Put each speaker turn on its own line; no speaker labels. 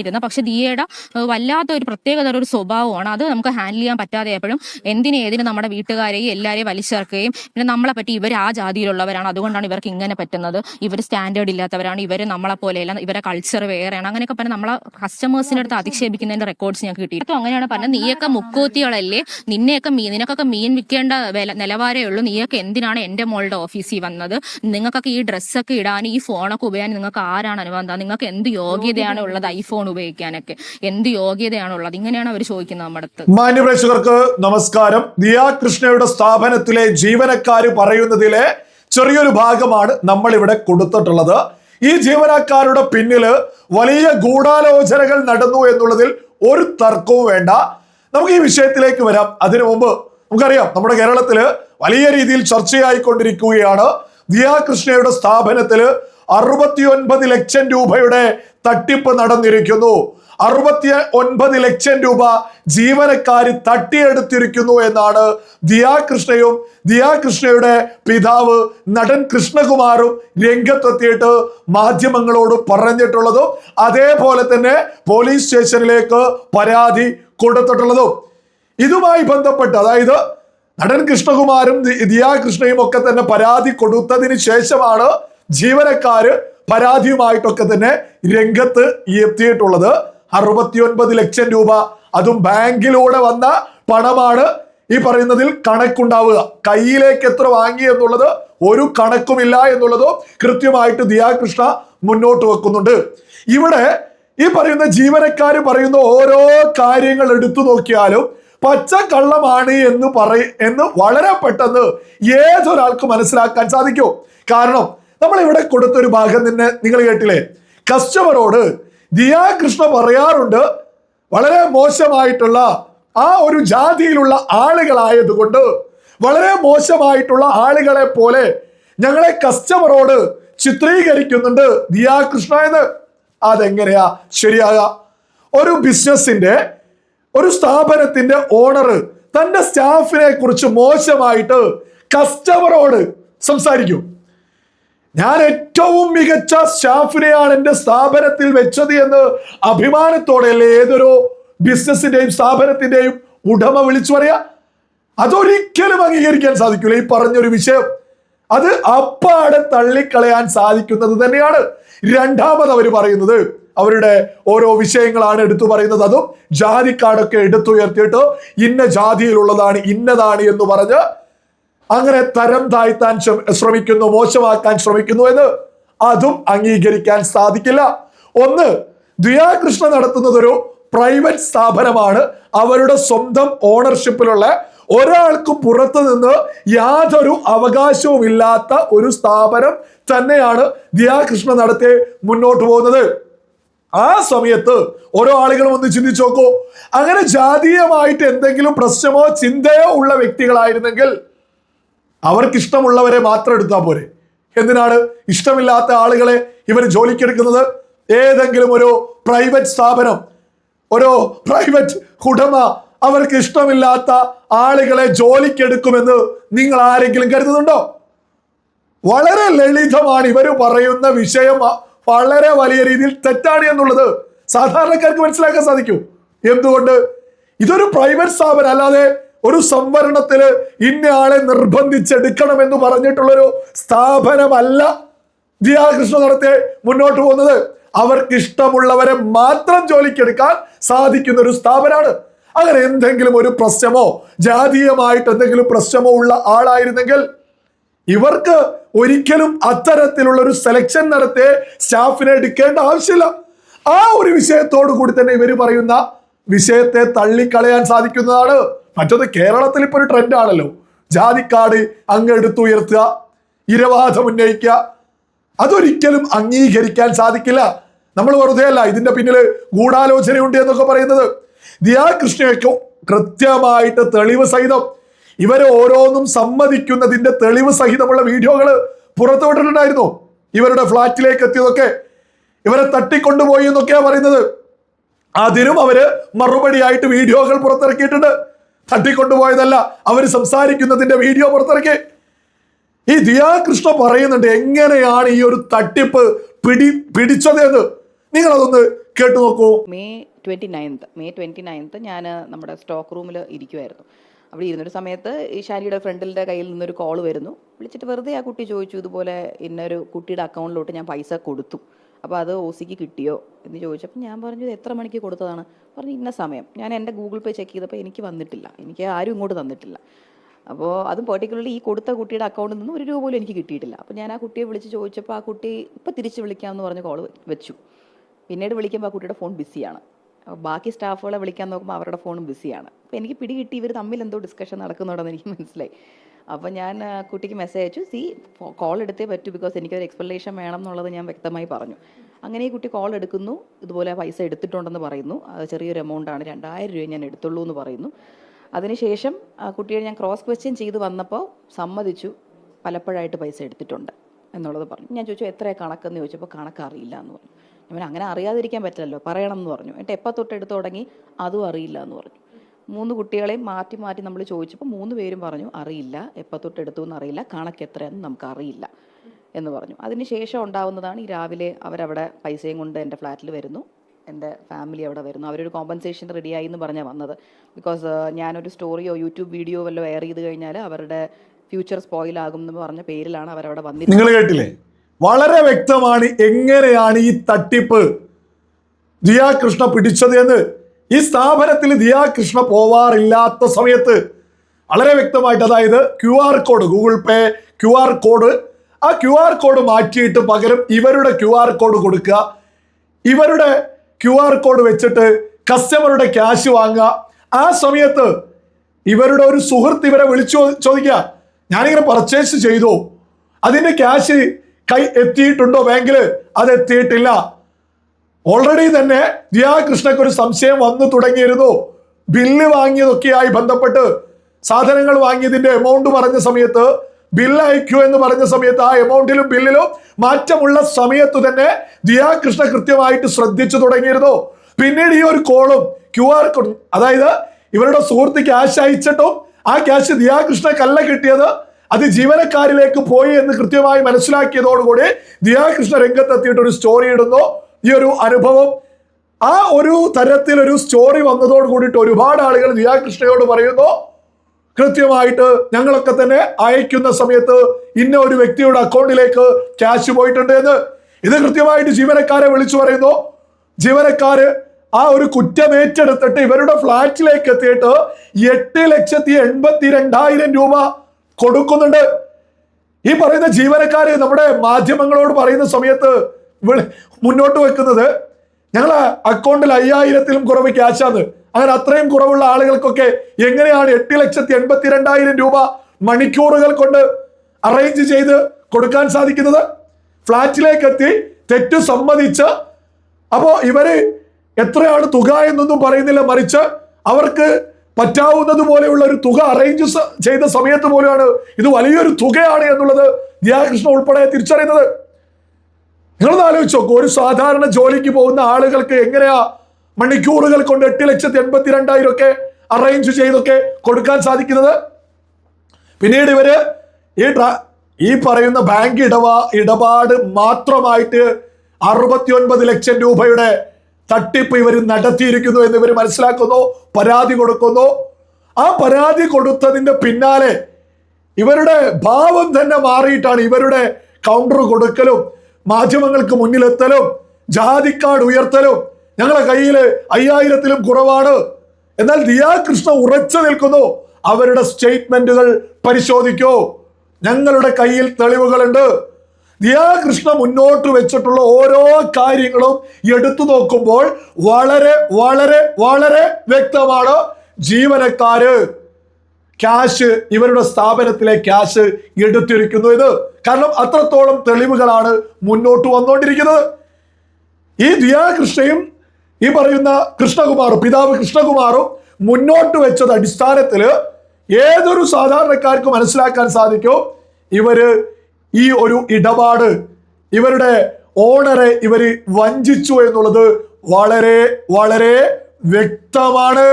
ഇരുന്ന പക്ഷെ ദിയയുടെ വല്ലാത്ത ഒരു പ്രത്യേകത ഒരു സ്വഭാവമാണ്. അത് നമുക്ക് ഹാൻഡിൽ ചെയ്യാൻ പറ്റാതെ എപ്പോഴും എന്തിനു ഏതിനും നമ്മുടെ വീട്ടുകാരെയും എല്ലാവരെയും വലിച്ചേർക്കുകയും പിന്നെ നമ്മളെ പറ്റി ഇവർ ആ ജാതിയിലുള്ളവരാണ്. അതുകൊണ്ടാണ് ഇവർക്ക് ഇങ്ങനെ പറ്റുന്നത്. ഇവർ സ്റ്റാൻഡേർഡ് ഇല്ലാത്തവരാണ്. ഇവർ നമ്മളെ പോലെയല്ല. ഇവരെ കൾച്ചർ വേറെയാണ്. അങ്ങനെയൊക്കെ പറഞ്ഞ് നമ്മളെ കസ്റ്റമേഴ്സിന്റെ അടുത്ത് അധിക്ഷേപിക്കുന്നതിന്റെ റെക്കോർഡ്സ് ഞങ്ങൾക്ക് കിട്ടി. അപ്പോൾ അങ്ങനെയാണ് പറഞ്ഞത് നീയൊക്കെ മുക്കൂത്തികളല്ലേ നിന്നെയൊക്കെ മീൻ നിനക്കൊക്കെ മീൻ വിൽക്കേണ്ട വില നിലവാരമേ ഉള്ളൂ. നീയൊക്കെ എന്തിനാണ് എന്റെ മോളുടെ ഓഫീസിൽ വന്നത്? നിങ്ങൾക്കൊക്കെ ഈ ഡ്രസ്സൊക്കെ ഇടാൻ ഈ ഫോണൊക്കെ ഉപയോഗിക്കാൻ നിങ്ങൾക്ക് ആരാണ് അനുബന്ധം നിങ്ങൾക്ക് എന്ത് യോഗ്യതയാണ് ഉള്ളത്? ഐഫോൺ ഉപയോഗിക്കാനൊക്കെ. എന്ത് യോഗ്യതയാണുള്ളത്? ഇങ്ങനെയാണ് അവർ ചോദിക്കുന്നത് നമ്മുടെ അടുത്ത്.
മാന്യപ്രേക്ഷകർക്ക് നമസ്കാരം. ദിയാ കൃഷ്ണയുടെ സ്ഥാപനത്തിലെ ജീവനക്കാർ പറയുന്നതിലെ ചെറിയൊരു ഭാഗമാണ് നമ്മൾ ഇവിടെ കൊടുത്തിട്ടുള്ളത്. ഈ ജീവനക്കാരുടെ പിന്നിൽ വലിയ ഗൂഢാലോചനകൾ നടന്നു എന്നുള്ളതിൽ ഒരു തർക്കവും വേണ്ട. നമുക്ക് ഈ വിഷയത്തിലേക്ക് വരാം. അതിനു മുമ്പ് നമുക്കറിയാം നമ്മുടെ കേരളത്തിൽ വലിയ രീതിയിൽ ചർച്ചയായിക്കൊണ്ടിരിക്കുകയാണ്. ദിയാ സ്ഥാപനത്തിൽ സ്ഥാപനത്തിൽ അറുപത്തി ഒൻപത് ലക്ഷം രൂപയുടെ തട്ടിപ്പ് നടന്നിരിക്കുന്നു. അറുപത്തി ഒൻപത് ലക്ഷം രൂപ ജീവനക്കാര് തട്ടിയെടുത്തിരിക്കുന്നു എന്നാണ് ദിയാകൃഷ്ണയും ദിയാകൃഷ്ണയുടെ പിതാവ് നടൻ കൃഷ്ണകുമാറും രംഗത്തെത്തിയിട്ട് മാധ്യമങ്ങളോട് പറഞ്ഞിട്ടുള്ളതും അതേപോലെ തന്നെ പോലീസ് സ്റ്റേഷനിലേക്ക് പരാതി കൊടുത്തിട്ടുള്ളതും. ഇതുമായി ബന്ധപ്പെട്ട് അതായത് നടൻ കൃഷ്ണകുമാരും ദിയ കൃഷ്ണയും ഒക്കെ തന്നെ പരാതി കൊടുത്തതിന് ശേഷമാണ് ജീവനക്കാര് പരാതിയുമായിട്ടൊക്കെ തന്നെ രംഗത്ത് എത്തിയിട്ടുള്ളത്. അറുപത്തിയൊൻപത് ലക്ഷം രൂപ. അതും ബാങ്കിലൂടെ വന്ന പണമാണ് ഈ പറയുന്നതിൽ കണക്കുണ്ടാവുക. കയ്യിലേക്ക് എത്ര വാങ്ങി എന്നുള്ളത് ഒരു കണക്കുമില്ല എന്നുള്ളതോ കൃത്യമായിട്ട് ദിയാകൃഷ്ണ മുന്നോട്ട് വെക്കുന്നുണ്ട്. ഇവിടെ ഈ പറയുന്ന ജീവനക്കാർ പറയുന്ന ഓരോ കാര്യങ്ങൾ എടുത്തു നോക്കിയാലും പച്ച കള്ളമാണ് എന്ന് പറ എന്ന് വളരെ പെട്ടെന്ന് ഏതൊരാൾക്ക് മനസ്സിലാക്കാൻ സാധിക്കും. കാരണം നമ്മൾ ഇവിടെ കൊടുത്തൊരു ഭാഗം തന്നെ നിങ്ങൾ കേട്ടില്ലേ? കസ്റ്റമറോട് ദിയാ കൃഷ്ണ പറയാറുണ്ട് വളരെ മോശമായിട്ടുള്ള ആ ഒരു ജാതിയിലുള്ള ആളുകളായതുകൊണ്ട് വളരെ മോശമായിട്ടുള്ള ആളുകളെ പോലെ ഞങ്ങളെ കസ്റ്റമറോട് ചിത്രീകരിക്കുന്നുണ്ട് ദിയാ കൃഷ്ണ എന്ന്. അതെങ്ങനെയാ? ശരിയാകാം. ഒരു ബിസിനസിന്റെ ഒരു സ്ഥാപനത്തിന്റെ ഓണർ തന്റെ സ്റ്റാഫിനെ കുറിച്ച് മോശമായിട്ട് കസ്റ്റമറോട് സംസാരിക്കും. ഞാൻ ഏറ്റവും മികച്ച സ്റ്റാഫിനെയാണ് എന്റെ സ്ഥാപനത്തിൽ വെച്ചത് എന്ന് അഭിമാനത്തോടെയല്ലേ ഏതൊരു ബിസിനസിന്റെയും സ്ഥാപനത്തിന്റെയും ഉടമ വിളിച്ചു പറയാ? അതൊരിക്കലും അംഗീകരിക്കാൻ സാധിക്കില്ല ഈ പറഞ്ഞൊരു വിഷയം അത് അപ്പാടെ തള്ളിക്കളയാൻ സാധിക്കുന്നത് തന്നെയാണ് രണ്ടാമത് അവർ പറയുന്നത്. അവരുടെ ഓരോ വിഷയങ്ങളാണ് എടുത്തു പറയുന്നത്. അതും ജാതിക്കാടൊക്കെ എടുത്തുയർത്തിയിട്ട് ഇന്ന ജാതിയിലുള്ളതാണ് ഇന്നതാണ് എന്ന് പറഞ്ഞ് അങ്ങനെ തരം താഴ്ത്താൻ ശ്രമിക്കുന്നു മോശമാക്കാൻ ശ്രമിക്കുന്നു എന്ന് അതും അംഗീകരിക്കാൻ സാധിക്കില്ല. ഒന്ന് ദിയാകൃഷ്ണ നടത്തുന്നത് ഒരു പ്രൈവറ്റ് സ്ഥാപനമാണ്. അവരുടെ സ്വന്തം ഓണർഷിപ്പിലുള്ള ഒരാൾക്കും പുറത്തു നിന്ന് യാതൊരു അവകാശവും ഇല്ലാത്ത ഒരു സ്ഥാപനം തന്നെയാണ് ദിയാകൃഷ്ണ നടത്തി മുന്നോട്ട് പോകുന്നത്. ആ സമയത്ത് ഓരോ ആളുകളും ഒന്ന് ചിന്തിച്ചു നോക്കൂ. അങ്ങനെ ജാതീയമായിട്ട് എന്തെങ്കിലും പ്രശ്നമോ ചിന്തയോ ഉള്ള വ്യക്തികളായിരുന്നെങ്കിൽ അവർക്ക് ഇഷ്ടമുള്ളവരെ മാത്രം എടുത്താൽ പോരെ. എന്തിനാണ്? ഇഷ്ടമില്ലാത്ത ആളുകളെ ഇവർ ജോലിക്കെടുക്കുന്നത്? ഏതെങ്കിലും ഒരു പ്രൈവറ്റ് സ്ഥാപനം ഒരു പ്രൈവറ്റ് ഉടമ അവർക്ക് ഇഷ്ടമില്ലാത്ത ആളുകളെ ജോലിക്കെടുക്കുമെന്ന് നിങ്ങൾ ആരെങ്കിലും കരുതുന്നുണ്ടോ? വളരെ ലളിതമാണ് ഇവർ പറയുന്ന വിഷയം വളരെ വലിയ രീതിയിൽ തെറ്റാണ് എന്നുള്ളത് സാധാരണക്കാർക്ക് മനസ്സിലാക്കാൻ സാധിക്കും. എന്തുകൊണ്ട്? ഇതൊരു പ്രൈവറ്റ് സ്ഥാപനം അല്ലാതെ ഒരു സംവരണത്തിൽ ഇന്ന ആളെ നിർബന്ധിച്ചെടുക്കണം എന്ന് പറഞ്ഞിട്ടുള്ളൊരു സ്ഥാപനമല്ല ദിയാകൃഷ്ണ നടത്തെ മുന്നോട്ട് പോകുന്നത്. അവർക്ക് ഇഷ്ടമുള്ളവരെ മാത്രം ജോലിക്കെടുക്കാൻ സാധിക്കുന്ന ഒരു സ്ഥാപനമാണ് അങ്ങനെ എന്തെങ്കിലും ഒരു പ്രശ്നമോ ജാതീയമായിട്ട് എന്തെങ്കിലും പ്രശ്നമോ ഉള്ള ആളായിരുന്നെങ്കിൽ ഇവർക്ക് ഒരിക്കലും അത്തരത്തിലുള്ള ഒരു സെലക്ഷൻ നടത്തി സ്റ്റാഫിനെ എടുക്കേണ്ട ആവശ്യമില്ല. ആ ഒരു വിഷയത്തോടു കൂടി തന്നെ ഇവർ പറയുന്ന വിഷയത്തെ തള്ളിക്കളയാൻ സാധിക്കുന്നതാണ്. മറ്റത് കേരളത്തിൽ ഇപ്പോൾ ഒരു ട്രെൻഡ് ആണല്ലോ. ജാതിക്കാട് അങ്ങ് എടുത്തുയർത്തുക ഇരവാദം ഉന്നയിക്കുക. അതൊരിക്കലും അംഗീകരിക്കാൻ സാധിക്കില്ല. നമ്മൾ വെറുതെ അല്ല ഇതിന്റെ പിന്നിൽ ഗൂഢാലോചനയുണ്ട് എന്നൊക്കെ പറയുന്നത്. ദിയാ കൃഷ്ണയൊക്കെ കൃത്യമായിട്ട് തെളിവ് സഹിതം ഇവരെ ഓരോന്നും സമ്മതിക്കുന്നതിന്റെ തെളിവ് സഹിതമുള്ള വീഡിയോകൾ പുറത്തുവിട്ടിട്ടുണ്ടായിരുന്നു ഇവരുടെ ഫ്ളാറ്റിലേക്ക് എത്തിയതൊക്കെ ഇവരെ തട്ടിക്കൊണ്ടുപോയി എന്നൊക്കെയാ പറയുന്നത്. അതിനും അവർ മറുപടിയായിട്ട് വീഡിയോകൾ പുറത്തിറക്കിയിട്ടുണ്ട്. തട്ടിക്കൊണ്ടുപോയതല്ല അവർ സംസാരിക്കുന്നതിന്റെ വീഡിയോ പുറത്തിറക്കി. ഈ ദിയാകൃഷ്ണ പറയുന്നുണ്ട് എങ്ങനെയാണ് ഈ ഒരു തട്ടിപ്പ് പിടി പിടിച്ചത് എന്ന് നിങ്ങൾ അതൊന്ന് കേട്ടു നോക്കൂ.
May twenty ninth May twenty ninth ഞാൻ നമ്മുടെ സ്റ്റോക്ക് റൂമിൽ ഇരിക്കുമായിരുന്നു അവിടെ ഇരുന്നൊരു സമയത്ത് ഈ ഷാനിയുടെ ഫ്രണ്ടിന്റെ കയ്യിൽ നിന്നൊരു കോൾ വരുന്നു. വിളിച്ചിട്ട് വെറുതെ ആ കുട്ടി ചോദിച്ചു ഇതുപോലെ ഇന്നൊരു കുട്ടിയുടെ അക്കൗണ്ടിലോട്ട് ഞാൻ പൈസ കൊടുത്തു. അപ്പോൾ അത് ഒ സിക്ക് കിട്ടിയോ? എന്ന് ചോദിച്ചപ്പോൾ ഞാൻ പറഞ്ഞു ഇത് എത്ര മണിക്ക് കൊടുത്തതാണ്? പറഞ്ഞു ഇന്ന സമയം. ഞാൻ എന്റെ ഗൂഗിൾ പേ ചെക്ക് ചെയ്തപ്പോൾ എനിക്ക് വന്നിട്ടില്ല. എനിക്ക് ആരും ഇങ്ങോട്ട് തന്നിട്ടില്ല. അപ്പോൾ അതും പെർട്ടിക്കുലർലി ഈ കൊടുത്ത കുട്ടിയുടെ അക്കൗണ്ടിൽ നിന്ന് ഒരു രൂപ പോലും എനിക്ക് കിട്ടിയിട്ടില്ല. അപ്പോൾ ഞാൻ ആ കുട്ടിയെ വിളിച്ച് ചോദിച്ചപ്പോൾ ആ കുട്ടി ഇപ്പോൾ തിരിച്ച് വിളിക്കാമെന്ന് പറഞ്ഞ് കോൾ വെച്ചു. പിന്നീട് വിളിക്കുമ്പോൾ ആ കുട്ടിയുടെ ഫോൺ ബിസിയാണ് ബാക്കി സ്റ്റാഫുകളെ വിളിക്കാൻ നോക്കുമ്പോൾ അവരുടെ ഫോണും ബിസിയാണ് അപ്പോൾ എനിക്ക് പിടി കിട്ടി ഇവർ തമ്മിൽ എന്തോ ഡിസ്കഷൻ നടക്കുന്നുണ്ടെന്ന് എനിക്ക് മനസ്സിലായി. അപ്പോൾ ഞാൻ കുട്ടിക്ക് മെസ്സേജ് അയച്ചു. സി കോൾ എടുത്തേ പറ്റൂ ബിക്കോസ് എനിക്കൊരു എക്സ്പ്ലനേഷൻ വേണം എന്നുള്ളത് ഞാൻ വ്യക്തമായി പറഞ്ഞു. അങ്ങനെ ഈ കുട്ടി കോൾ എടുക്കുന്നു. ഇതുപോലെ പൈസ എടുത്തിട്ടുണ്ടെന്ന് പറയുന്നു. ചെറിയൊരു എമൗണ്ടാണ് രണ്ടായിരം രൂപ ഞാൻ എടുത്തുള്ളൂ എന്ന് പറയുന്നു. അതിനുശേഷം കുട്ടിയെ ഞാൻ ക്രോസ് ക്വസ്റ്റ്യൻ ചെയ്ത് വന്നപ്പോൾ സമ്മതിച്ചു. പലപ്പോഴായിട്ട് പൈസ എടുത്തിട്ടുണ്ട് എന്നുള്ളത് പറഞ്ഞു. ഞാൻ ചോദിച്ചു എത്ര കണക്കെന്ന് ചോദിച്ചപ്പോൾ കണക്ക് അറിയില്ല എന്ന് പറഞ്ഞു. ഞാൻ അങ്ങനെ അറിയാതിരിക്കാൻ പറ്റില്ലല്ലോ. പറയണം എന്ന് പറഞ്ഞു. എന്നിട്ട് എപ്പോൾ തൊട്ട് എടുത്തു തുടങ്ങി? അതും അറിയില്ല എന്ന് പറഞ്ഞു. മൂന്ന് കുട്ടികളെയും മാറ്റി മാറ്റി നമ്മൾ ചോദിച്ചപ്പോൾ മൂന്ന് പേരും പറഞ്ഞു അറിയില്ല. എപ്പോൾ തൊട്ട് എടുത്തു എന്ന് അറിയില്ല. കണക്ക് നമുക്ക് അറിയില്ല. എന്ന് പറഞ്ഞു. അതിന് ശേഷം ഉണ്ടാവുന്നതാണ് ഈ രാവിലെ അവരവിടെ പൈസയും കൊണ്ട് എന്റെ ഫ്ലാറ്റിൽ വരുന്നു. എന്റെ ഫാമിലി അവിടെ വരുന്നു. അവരൊരു കോമ്പൻസേഷൻ റെഡിയായി എന്ന് പറഞ്ഞാൽ വന്നത്. ബിക്കോസ് ഞാനൊരു സ്റ്റോറിയോ യൂട്യൂബ് വീഡിയോ വല്ലോ എയർ ചെയ്ത് കഴിഞ്ഞാൽ അവരുടെ ഫ്യൂച്ചർ സ്പോയിൽ ആകും എന്ന് പറഞ്ഞ പേരിലാണ് അവരവിടെ വന്നിരുന്നത്.
നിങ്ങൾ കേട്ടില്ലേ? വളരെ വ്യക്തമാണ് എങ്ങനെയാണ് ഈ തട്ടിപ്പ്. ദിയാ കൃഷ്ണ പിടിച്ചത് എന്ന് ഈ സ്ഥാപനത്തിൽ ദിയാ കൃഷ്ണ പോവാറില്ലാത്ത സമയത്ത് വളരെ വ്യക്തമായിട്ട് അതായത് Q R code Google Pay Q R code ആ ക്യു ആർ കോഡ് മാറ്റിയിട്ട് പകരം ഇവരുടെ ക്യു ആർ കോഡ് കൊടുക്കുക. ഇവരുടെ ക്യു ആർ കോഡ് വെച്ചിട്ട് കസ്റ്റമറുടെ ക്യാഷ് വാങ്ങുക. ആ സമയത്ത് ഇവരുടെ ഒരു സുഹൃത്ത് ഇവരെ വിളിച്ചു ചോദിക്കുക. ഞാനിങ്ങനെ പർച്ചേസ് ചെയ്തു. അതിന്റെ ക്യാഷ് കൈ എത്തിയിട്ടുണ്ടോ? ബാങ്കിൽ അത് എത്തിയിട്ടില്ല. ഓൾറെഡി തന്നെ ദിയാ കൃഷ്ണക്ക് ഒരു സംശയം വന്നു തുടങ്ങിയിരുന്നു. ബില്ല് വാങ്ങിയതൊക്കെയായി ബന്ധപ്പെട്ട് സാധനങ്ങൾ വാങ്ങിയതിന്റെ എമൗണ്ട് പറഞ്ഞ സമയത്ത് ബില്ല് അയക്കൂ എന്ന് പറഞ്ഞ സമയത്ത് ആ എമൗണ്ടിലും ബില്ലിലും മാറ്റമുള്ള സമയത്ത് തന്നെ ദിയാ കൃഷ്ണ കൃത്യമായിട്ട് ശ്രദ്ധിച്ചു തുടങ്ങിയിരുന്നു. പിന്നീട് ഈ ഒരു കോളും ക്യു ആർ കോഡ് അതായത് ഇവരുടെ സുഹൃത്ത് ക്യാഷ് അയച്ചിട്ടും ആ ക്യാഷ് ദിയാ കൃഷ്ണക്കല്ല കിട്ടിയത്. അത് ജീവനക്കാരിലേക്ക് പോയി എന്ന് കൃത്യമായി മനസ്സിലാക്കിയതോടുകൂടി ദിയാകൃഷ്ണ രംഗത്തെത്തിയിട്ട് ഒരു സ്റ്റോറി ഇടുന്നു. ഈ ഒരു അനുഭവം ആ ഒരു തരത്തിൽ ഒരു സ്റ്റോറി വന്നതോട് കൂടിയിട്ട് ഒരുപാട് ആളുകൾ ദിയാകൃഷ്ണയോട് പറയുന്നു. കൃത്യമായിട്ട് ഞങ്ങളൊക്കെ തന്നെ അയക്കുന്ന സമയത്ത് ഇന്ന ഒരു വ്യക്തിയുടെ അക്കൗണ്ടിലേക്ക് ക്യാഷ് പോയിട്ടുണ്ട് എന്ന്. ഇത് കൃത്യമായിട്ട് ജീവനക്കാരെ വിളിച്ചു പറയുന്നു. ജീവനക്കാര് ആ ഒരു കുറ്റം ഏറ്റെടുത്തിട്ട് ഇവരുടെ ഫ്ലാറ്റിലേക്ക് എത്തിയിട്ട് എട്ട് ലക്ഷത്തി എൺപത്തി രണ്ടായിരം രൂപ കൊടുക്കുന്നുണ്ട്. ഈ പറയുന്ന ജീവനക്കാര് നമ്മുടെ മാധ്യമങ്ങളോട് പറയുന്ന സമയത്ത് മുന്നോട്ട് വെക്കുന്നത് ഞങ്ങൾ അക്കൗണ്ടിൽ അയ്യായിരത്തിലും കുറവ് ക്യാഷാണ് അങ്ങനെ അത്രയും കുറവുള്ള ആളുകൾക്കൊക്കെ എങ്ങനെയാണ് എട്ട് ലക്ഷത്തി എൺപത്തി രണ്ടായിരം രൂപ മണിക്കൂറുകൾ കൊണ്ട് അറേഞ്ച് ചെയ്ത് കൊടുക്കാൻ സാധിക്കുന്നത്? ഫ്ലാറ്റിലേക്ക് എത്തി തെറ്റു സമ്മതിച്ച്. അപ്പോൾ ഇവർ എത്രയാണ് തുക എന്നൊന്നും പറയുന്നില്ല. മറിച്ച് അവർക്ക് പറ്റാവുന്നത് പോലെയുള്ള ഒരു തുക അറേഞ്ച് ചെയ്ത സമയത്ത് പോലെയാണ് ഇത് വലിയൊരു തുകയാണ് എന്നുള്ളത് ദിയാകൃഷ്ണ ഉൾപ്പെടെ തിരിച്ചറിയുന്നത്. നിങ്ങളൊന്ന് ആലോചിച്ച് നോക്കൂ ഒരു സാധാരണ ജോലിക്ക് പോകുന്ന ആളുകൾക്ക് എങ്ങനെയാ മണിക്കൂറുകൾ കൊണ്ട് എട്ട് ലക്ഷത്തി എൺപത്തി രണ്ടായിരം ഒക്കെ അറേഞ്ച് ചെയ്തൊക്കെ കൊടുക്കാൻ സാധിക്കുന്നത്? പിന്നീട് ഇവർ ഈ ഈ പറയുന്ന ബാങ്ക് ഇടപാ ഇടപാട് മാത്രമായിട്ട് അറുപത്തി ഒൻപത് ലക്ഷം രൂപയുടെ തട്ടിപ്പ് ഇവർ നടത്തിയിരിക്കുന്നു എന്ന് ഇവർ മനസ്സിലാക്കുന്നു പരാതി കൊടുക്കുന്നു. ആ പരാതി കൊടുത്തതിന്റെ പിന്നാലെ ഇവരുടെ ഭാവം തന്നെ മാറിയിട്ടാണ് ഇവരുടെ കൗണ്ടർ കൊടുക്കലും. മാധ്യമങ്ങൾക്ക് മുന്നിലെത്തലും ജാതിക്കാട് ഉയർത്തലും ഞങ്ങളെ കയ്യിൽ അയ്യായിരത്തിലും കുറവാണ്. എന്നാൽ ദിയാ കൃഷ്ണ ഉറച്ചു നിൽക്കുന്നു അവരുടെ സ്റ്റേറ്റ്മെന്റുകൾ പരിശോധിക്കൂ. ഞങ്ങളുടെ കയ്യിൽ തെളിവുകളുണ്ട്. ദിയാ കൃഷ്ണ മുന്നോട്ട് വെച്ചിട്ടുള്ള ഓരോ കാര്യങ്ങളും എടുത്തു നോക്കുമ്പോൾ വളരെ വളരെ വളരെ വ്യക്തമാണ് ജീവനക്കാര്. ക്യാഷ് ഇവരുടെ സ്ഥാപനത്തിലെ ക്യാഷ് എടുത്തിരിക്കുന്നു ഇത്. കാരണം അത്രത്തോളം തെളിവുകളാണ് മുന്നോട്ട് വന്നുകൊണ്ടിരിക്കുന്നത് ഈ ദിയാകൃഷ്ണയും ഈ പറയുന്ന കൃഷ്ണകുമാറും പിതാവ് കൃഷ്ണകുമാറും മുന്നോട്ട് വെച്ചത് അടിസ്ഥാനത്തിൽ ഏതൊരു സാധാരണക്കാർക്ക് മനസ്സിലാക്കാൻ സാധിക്കും ഇവർ ഈ ഒരു ഇടപാട് ഇവരുടെ ഓണറെ ഇവർ വഞ്ചിച്ചു എന്നുള്ളത് വളരെ വളരെ വ്യക്തമാണ്.